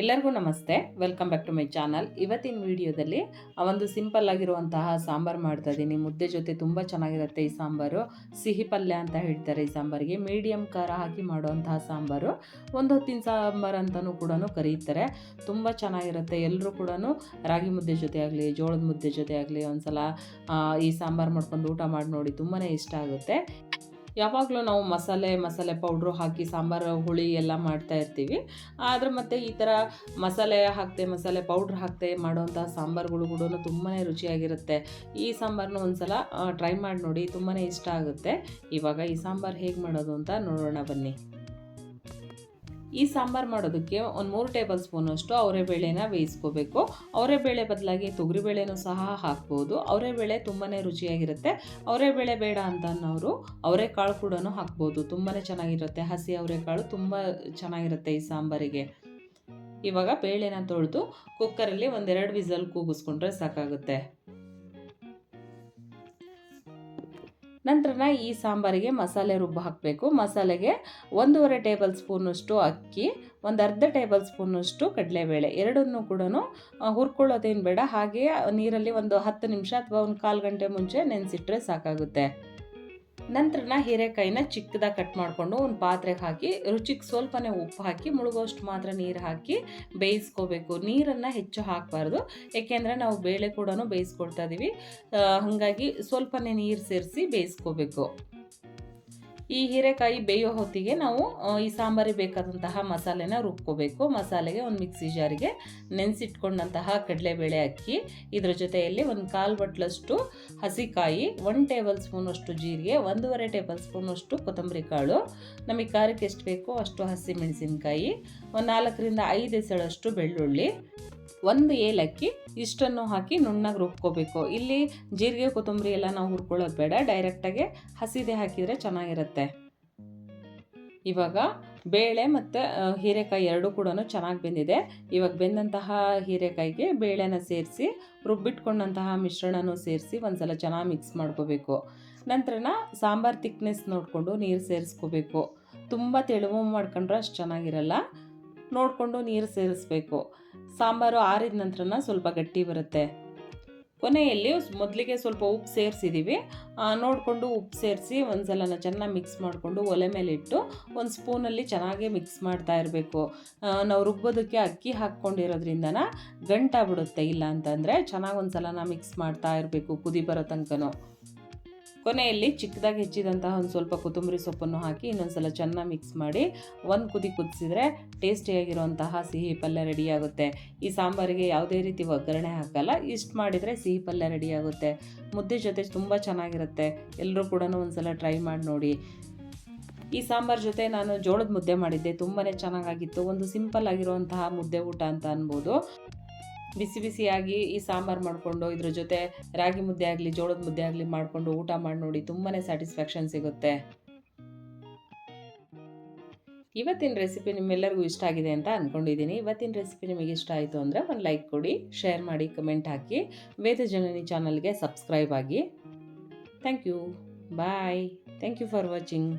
ಎಲ್ಲರಿಗೂ ನಮಸ್ತೆ. Welcome back to my channel ಇವತ್ತಿನ ವಿಡಿಯೋದಲ್ಲಿ ಒಂದು ಸಿಂಪಲ್ ಆಗಿರುವಂತಹ ಸಾಂಬಾರು ಮಾಡ್ತಾ ಇದ್ದೀನಿ. ಮುದ್ದೆ ಜೊತೆ ತುಂಬ ಚೆನ್ನಾಗಿರುತ್ತೆ ಈ ಸಾಂಬಾರು. ಸಿಹಿ ಪಲ್ಯ ಅಂತ ಹೇಳ್ತಾರೆ ಈ ಸಾಂಬಾರಿಗೆ. ಮೀಡಿಯಂ ಖಾರ ಹಾಕಿ ಮಾಡುವಂತಹ ಸಾಂಬಾರು. ಒಂದು ಹೊತ್ತಿನ ಸಾಂಬಾರು ಅಂತಲೂ ಕೂಡ ಕರೀತಾರೆ. ತುಂಬ ಚೆನ್ನಾಗಿರುತ್ತೆ. ಎಲ್ಲರೂ ಕೂಡ ರಾಗಿ ಮುದ್ದೆ ಜೊತೆ ಆಗಲಿ, ಜೋಳದ ಮುದ್ದೆ ಜೊತೆ ಆಗಲಿ ಒಂದು ಸಲ ಈ ಸಾಂಬಾರು ಮಾಡ್ಕೊಂಡು ಊಟ ಮಾಡಿ ನೋಡಿ ತುಂಬಾ ಇಷ್ಟ ಆಗುತ್ತೆ. ಯಾವಾಗಲೂ ನಾವು ಮಸಾಲೆ ಮಸಾಲೆ ಪೌಡ್ರು ಹಾಕಿ, ಸಾಂಬಾರು, ಹುಳಿ ಎಲ್ಲ ಮಾಡ್ತಾ ಇರ್ತೀವಿ. ಆದರೆ ಮತ್ತು ಈ ಥರ ಮಸಾಲೆ ಹಾಕ್ತೆ, ಮಸಾಲೆ ಪೌಡ್ರ್ ಹಾಕ್ತೆ ಮಾಡೋವಂಥ ಸಾಂಬಾರುಗಳು ಕೂಡ ತುಂಬಾ ರುಚಿಯಾಗಿರುತ್ತೆ. ಈ ಸಾಂಬಾರನ್ನು ಒಂದು ಸಲ ಟ್ರೈ ಮಾಡಿ ನೋಡಿ ತುಂಬಾ ಇಷ್ಟ ಆಗುತ್ತೆ. ಇವಾಗ ಈ ಸಾಂಬಾರು ಹೇಗೆ ಮಾಡೋದು ಅಂತ ನೋಡೋಣ ಬನ್ನಿ. ಈ ಸಾಂಬಾರು ಮಾಡೋದಕ್ಕೆ ಒಂದು ಮೂರು ಟೇಬಲ್ ಸ್ಪೂನಷ್ಟು ಅವರೆಬೇಳೆನ ಬೇಯಿಸ್ಕೋಬೇಕು. ಅವರೆಬೇಳೆ ಬದಲಾಗಿ ತೊಗರಿಬೇಳೆನೂ ಸಹ ಹಾಕ್ಬೋದು. ಅವರೆಬೇಳೆ ತುಂಬಾ ರುಚಿಯಾಗಿರುತ್ತೆ. ಅವರೆಬೇಳೆ ಬೇಡ ಅಂತ ಅನ್ನೋರು ಅವರೆಕಾಳು ಕೂಡ ಹಾಕ್ಬೋದು. ತುಂಬಾ ಚೆನ್ನಾಗಿರುತ್ತೆ. ಹಸಿ ಅವರೆಕಾಳು ತುಂಬ ಚೆನ್ನಾಗಿರುತ್ತೆ ಈ ಸಾಂಬಾರಿಗೆ. ಇವಾಗ ಬೇಳೆನ ತೊಳೆದು ಕುಕ್ಕರಲ್ಲಿ ಒಂದೆರಡು ವಿಸಲ್ ಕೂಗಿಸ್ಕೊಂಡ್ರೆ ಸಾಕಾಗುತ್ತೆ. ನಂತರ ಈ ಸಾಂಬಾರಿಗೆ ಮಸಾಲೆ ರುಬ್ಬ ಹಾಕಬೇಕು. ಮಸಾಲೆಗೆ ಒಂದೂವರೆ ಟೇಬಲ್ ಸ್ಪೂನಷ್ಟು ಅಕ್ಕಿ, ಒಂದು ಅರ್ಧ ಟೇಬಲ್ ಸ್ಪೂನಷ್ಟು ಕಡಲೆಬೇಳೆ, ಎರಡನ್ನೂ ಕೂಡ ಹುರ್ಕೊಳ್ಳೋದೇನು ಬೇಡ. ಹಾಗೆ ನೀರಲ್ಲಿ ಒಂದು ಹತ್ತು ನಿಮಿಷ ಅಥವಾ ಒಂದು ಕಾಲು ಗಂಟೆ ಮುಂಚೆ ನೆನೆಸಿಟ್ರೆ ಸಾಕಾಗುತ್ತೆ. ನಂತರ ಹೀರೆಕಾಯಿನ ಚಿಕ್ಕದಾಗಿ ಕಟ್ ಮಾಡಿಕೊಂಡು ಒಂದು ಪಾತ್ರೆಗೆ ಹಾಕಿ, ರುಚಿಗೆ ಸ್ವಲ್ಪನೇ ಉಪ್ಪು ಹಾಕಿ, ಮುಳುಗೋಷ್ಟು ಮಾತ್ರ ನೀರು ಹಾಕಿ ಬೇಯಿಸ್ಕೋಬೇಕು. ನೀರನ್ನು ಹೆಚ್ಚು ಹಾಕಬಾರ್ದು. ಏಕೆಂದರೆ ನಾವು ಬೇಳೆ ಕೂಡ ಬೇಯಿಸ್ಕೊಳ್ತಾ ಇದ್ದೀವಿ ಹಾಗಾಗಿ ಸ್ವಲ್ಪನೇ ನೀರು ಸೇರಿಸಿ ಬೇಯಿಸ್ಕೋಬೇಕು. ಈ ಹೀರೆಕಾಯಿ ಬೇಯೋ ಹೊತ್ತಿಗೆ ನಾವು ಈ ಸಾಂಬಾರಿಗೆ ಬೇಕಾದಂತಹ ಮಸಾಲೆನ ರುಬ್ಕೋಬೇಕು. ಮಸಾಲೆಗೆ ಒಂದು ಮಿಕ್ಸಿ ಜಾರಿಗೆ ನೆನೆಸಿಟ್ಕೊಂಡಂತಹ ಕಡಲೆಬೇಳೆ ಅಕ್ಕಿ, ಇದರ ಜೊತೆಯಲ್ಲಿ ಒಂದು ಕಾಲು ಬಟ್ಲಷ್ಟು ಹಸಿಕಾಯಿ ಒನ್ ಟೇಬಲ್ ಸ್ಪೂನಷ್ಟು ಜೀರಿಗೆ, ಒಂದೂವರೆ ಟೇಬಲ್ ಸ್ಪೂನಷ್ಟು ಕೊತ್ತಂಬರಿ ಕಾಳು. ನಮಗೆ ಖಾರಕ್ಕೆ ಎಷ್ಟು ಬೇಕೋ ಅಷ್ಟು ಹಸಿಮೆಣಸಿನಕಾಯಿ, ಒಂದು ನಾಲ್ಕರಿಂದ ಐದು ಎಸಳಷ್ಟು ಬೆಳ್ಳುಳ್ಳಿ ಒಂದು ಏಲಕ್ಕಿ ಇಷ್ಟನ್ನು ಹಾಕಿ ನುಣ್ಣಗೆ ರುಬ್ಕೋಬೇಕು. ಇಲ್ಲಿ ಜೀರಿಗೆ, ಕೊತ್ತಂಬರಿ ಎಲ್ಲ ನಾವು ಹುರ್ಕೊಳ್ಳೋದು ಬೇಡ. ಡೈರೆಕ್ಟಾಗಿ ಹಸಿದೆ ಹಾಕಿದರೆ ಚೆನ್ನಾಗಿರುತ್ತೆ. ಇವಾಗ ಬೇಳೆ ಮತ್ತು ಹೀರೆಕಾಯಿ ಎರಡೂ ಕೂಡ ಚೆನ್ನಾಗಿ ಬೆಂದಿದೆ. ಇವಾಗ ಬೆಂದಂತಹ ಹೀರೆಕಾಯಿಗೆ ಬೇಳೆನ ಸೇರಿಸಿ, ರುಬ್ಬಿಟ್ಕೊಂಡಂತಹ ಮಿಶ್ರಣನೂ ಸೇರಿಸಿ ಒಂದ್ಸಲ ಚೆನ್ನಾಗಿ ಮಿಕ್ಸ್ ಮಾಡ್ಕೋಬೇಕು. ನಂತರ ಸಾಂಬಾರು ತಿಕ್ನೆಸ್ ನೋಡಿಕೊಂಡು ನೀರು ಸೇರಿಸ್ಕೋಬೇಕು. ತುಂಬ ತೆಳುವು ಮಾಡ್ಕೊಂಡ್ರೆ ಅಷ್ಟು ಚೆನ್ನಾಗಿರಲ್ಲ. ನೋಡಿಕೊಂಡು ನೀರು ಸೇರಿಸ್ಬೇಕು. ಸಾಂಬಾರು ಆರಿದ ನಂತರನ ಸ್ವಲ್ಪ ಗಟ್ಟಿ ಬರುತ್ತೆ. ಕೊನೆಯಲ್ಲಿ ಮೊದಲಿಗೆ ಸ್ವಲ್ಪ ಉಪ್ಪು ಸೇರಿಸಿದ್ದೀವಿ ನೋಡಿಕೊಂಡು ಉಪ್ಪು ಸೇರಿಸಿ ಒಂದು ಸಲನ ಚೆನ್ನಾಗಿ ಮಿಕ್ಸ್ ಮಾಡಿಕೊಂಡು ಒಲೆ ಮೇಲೆ ಇಟ್ಟು ಒಂದು ಸ್ಪೂನಲ್ಲಿ ಚೆನ್ನಾಗಿ ಮಿಕ್ಸ್ ಮಾಡ್ತಾ ಇರಬೇಕು. ನಾವು ರುಬ್ಬೋದಕ್ಕೆ ಅಕ್ಕಿ ಹಾಕ್ಕೊಂಡಿರೋದ್ರಿಂದನ ಗಂಟಾಗ್ಬಿಡುತ್ತೆ. ಇಲ್ಲ ಅಂತಂದರೆ ಚೆನ್ನಾಗಿ ಒಂದು ಸಲನ ಮಿಕ್ಸ್ ಮಾಡ್ತಾ ಇರಬೇಕು ಕುದಿ ಬರೋ ತನಕನೂ. ಕೊನೆಯಲ್ಲಿ ಚಿಕ್ಕದಾಗಿ ಹೆಚ್ಚಿದಂತಹ ಒಂದು ಸ್ವಲ್ಪ ಕೊತ್ತಂಬರಿ ಸೊಪ್ಪನ್ನು ಹಾಕಿ ಇನ್ನೊಂದು ಸಲ ಚೆನ್ನಾಗಿ ಮಿಕ್ಸ್ ಮಾಡಿ ಒಂದು ಕುದಿ ಕುದಿಸಿದ್ರೆ ಟೇಸ್ಟಿಯಾಗಿರುವಂತಹ ಸಿಹಿ ಪಲ್ಯ ರೆಡಿಯಾಗುತ್ತೆ ಈ ಸಾಂಬಾರಿಗೆ ಯಾವುದೇ ರೀತಿ ಒಗ್ಗರಣೆ ಹಾಕಲ್ಲ, ಇಷ್ಟು ಮಾಡಿದರೆ ಸಿಹಿ ಪಲ್ಯ ರೆಡಿಯಾಗುತ್ತೆ ಮುದ್ದೆ ಜೊತೆ ತುಂಬ ಚೆನ್ನಾಗಿರುತ್ತೆ. ಎಲ್ಲರೂ ಕೂಡ ಒಂದು ಸಲ ಟ್ರೈ ಮಾಡಿ ನೋಡಿ. ಈ ಸಾಂಬಾರ್ ಜೊತೆ ನಾನು ಜೋಳದ ಮುದ್ದೆ ಮಾಡಿದ್ದೆ ತುಂಬಾ ಚೆನ್ನಾಗಾಗಿತ್ತು. ಒಂದು ಸಿಂಪಲ್ ಆಗಿರುವಂತಹ ಮುದ್ದೆ ಊಟ ಅಂತ ಅನ್ಬೋದು. ಬಿಸಿ ಬಿಸಿಯಾಗಿ ಈ ಸಾಂಬಾರು ಮಾಡಿಕೊಂಡು ಇದ್ರ ಜೊತೆ ರಾಗಿ ಮುದ್ದೆ ಆಗಲಿ, ಜೋಳದ ಮುದ್ದೆ ಆಗಲಿ ಮಾಡಿಕೊಂಡು ಊಟ ಮಾಡಿ ನೋಡಿ ತುಂಬಾ ಸ್ಯಾಟಿಸ್ಫ್ಯಾಕ್ಷನ್ ಸಿಗುತ್ತೆ. ಇವತ್ತಿನ ರೆಸಿಪಿ ನಿಮ್ಮೆಲ್ಲರಿಗೂ ಇಷ್ಟ ಆಗಿದೆ ಅಂತ ಅಂದ್ಕೊಂಡಿದ್ದೀನಿ ಇವತ್ತಿನ ರೆಸಿಪಿ ನಿಮಗೆ ಇಷ್ಟ ಆಯಿತು ಅಂದರೆ ಒಂದು ಲೈಕ್ ಕೊಡಿ ಶೇರ್ ಮಾಡಿ ಕಮೆಂಟ್ ಹಾಕಿ. ವೇದ ಜನನಿ ಚಾನಲ್ಗೆ ಸಬ್ಸ್ಕ್ರೈಬ್ ಆಗಿ. Thank you bye thank you for watching